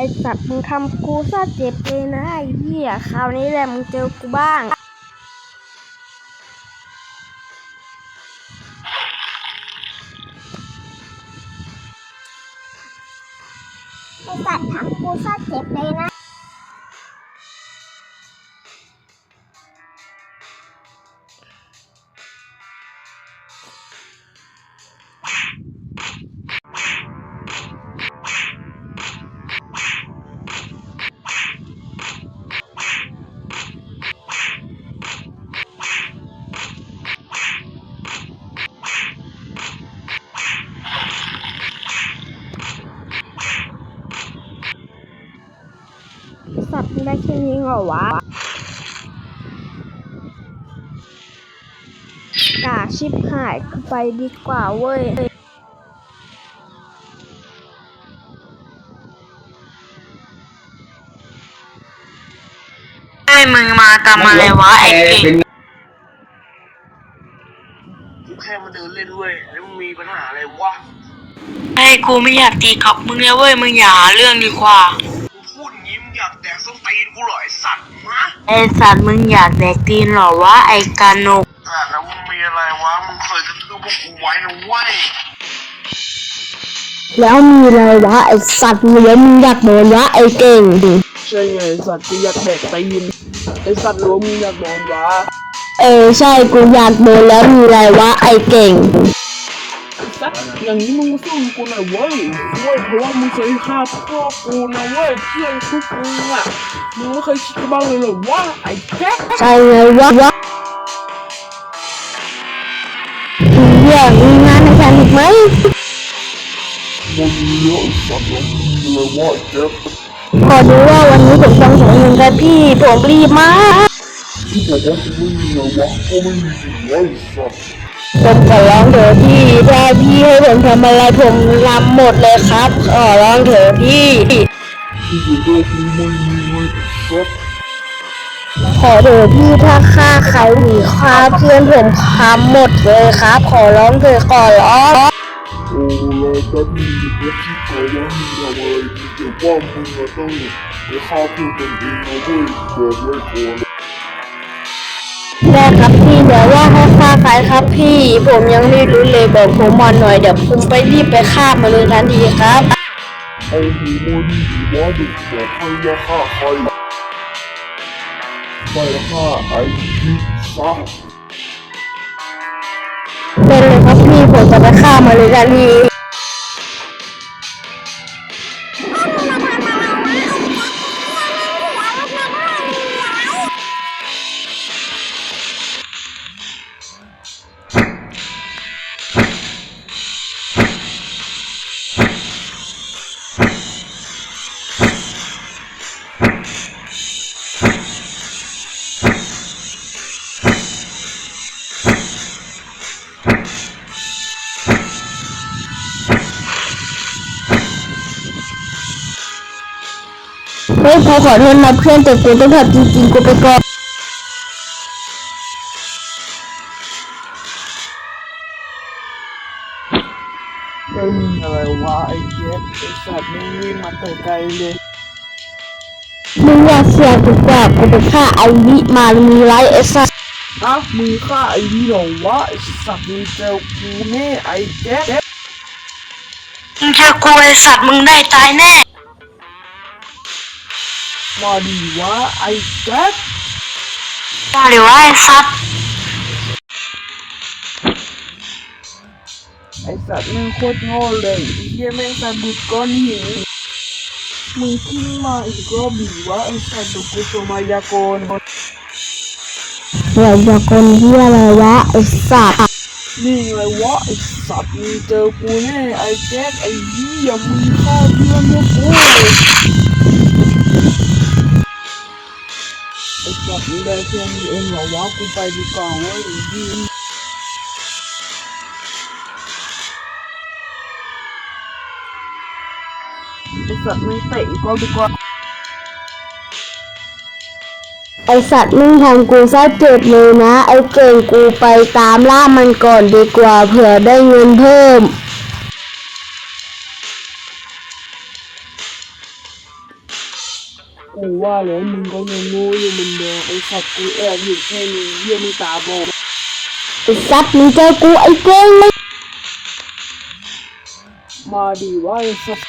ไอสัตว์มึงทำกูซะเจ็บเลยนะไอ้เหี้ยคราวนี้แหละมึงเจอกูบ้างไอสัตว์ทำกูซะเจ็บเลยนะ ได้แค่นี้เหรอวะกาชิบหายกูไปดีกว่าเว้ยให้มึงมาทำอะไรวะไอ้เก่งกูแค่มาเดินเล่นเว้ยแล้วมึงมีปัญหาอะไรวะให้กูไม่อยากตีกับมึงแล้วเว้ยมึงอย่าหาเรื่องดีกว่า ไอสัตว์มึงอยากแดกตีนเหรอวะไอ้กาโนกอะแล้วมึงมีอะไรวะมึงเคยกระทืบพวกกูไว้นะเว้ยแล้วมีอะไรวะไอสัตว์เลี้ยมึงอยากโดนวะไอเก่งดิใช่ไงไอสัตว์กูอยากแดกตีนไอสัตว์รู้มึงอยากโดนวะเออใช่กูอยากโดนแล้วมีอะไรวะไอเก่ง ไอสัตว์อย่างนี้มึงสู้กูหน่อยเว้ยเว้ยเพราะว่ามึงเคยฆ่าพ่อกูนะเว้ยเพื่อนทุกมึงอะ มึงไม่เคยคิดบ้างเลยเหรอวะไอ้แจ๊คใช่ไงวะวะเหี้ยมีงานในฉันอีกไหมมึงเยอะสัตว์แล้วมึงเลยวะไอ้แจ๊คขอดูว่าวันนี้ผมต้องส่งเงินกับพี่ผมรีบมากที่บอกว่ากูไม่มีเลยวะก็ไม่มีจริงเว้ยสัตว์ ผมขอร้องเถอะพี่ถ้าพี่ให้ผมทำอะไรผมรำหมดเลยครับขอร้องเถอะพี่ที่อยู่ด้วยกูไม่มีเว้ยสัตว์ขอเถอะพี่ถ้าฆ่าใครหรือฆ่าเพื่อนผมทำหมดเลยครับ ขอร้องเถอะขอร้องโอ้แล้วแป๊บนึงเดี๋ยวที่เขาว่ามึงทำอะไรเดี๋ยวว่ามึงจะต้องไปฆ่าเพื่อนตนเองนะเว้ยบอกไว้ก่อนได้าใครครับพี่ ผมยังไม่รู้เลยบอกผมมาหน่อยเดี๋ยวผมไปรีบไปฆ่ามาเลยทันทีครับไอ้หมูมันว่าเด็กบอกให้ว่าฆ่าใครไปฆ่าไอ้ที่ซะเป็นเลยครับพี่ผมจะไปฆ่ามาเลยทันที ฮ้ยกูขอโทษนะเพื่อนแต่กูต้องทำจริงๆกูไปก่อนไม่มีอะไรวะไอ้เจ๊ไอ้สัตว์ไม่วิ่งมาแต่ไกลเลยมึงอยากเสียกูกว่ากูไปฆ่าไอ้วิมามีไรไอ้สัสนะมึงฆ่าไอ้นี่เหรอวะไอ้สัตว์มึงเจอกูแน่ไอ้แจ๊คมึงเจอกูไอสัตว์มึงได้ตายแน่ มาดีวะไอ้แจ๊คว่าเดี๋ยววะไอสัตว์ไอ้สัตว์แม่งโคตรโง่เลยไอ้เหี้ยแม่งสะดุดก้อนหินมึงขึ้นมาอีกรอบดีวะไอ้สัตว์ดูกูโชมายากลอย่าอย่าคนเหี้ยอะไรวะไอ้สัสนี่ไงวะไอ้สัตว์มึงเจอกูแน่ไอ้แจ๊คไอ้เหี้ยมึงฆ่าเพื่อนพวกกู ไอ้สัตว์มึงได้แค่นี้เองเหรอวะกูไปดีกว่าเว้ยดีไอสัตว์ไม่เตะอีกรอบดีกว่าไอสัตว์มึงทำกูซะเจ็บเลยนะ ไอเก่งกูไปตามล่ามันก่อนดีกว่าเผื่อได้เงินเพิ่ม กูว่าแล้วมึงก็ยังงูอยู่มึงเดิมไอ้สัตว์กูแอบอยู่แค่นี้เยี่ยมึงตาบอดไอ้สัตว์มึงเจอกูไอ้เกงเลยมาดีว่าไอ้สัตว์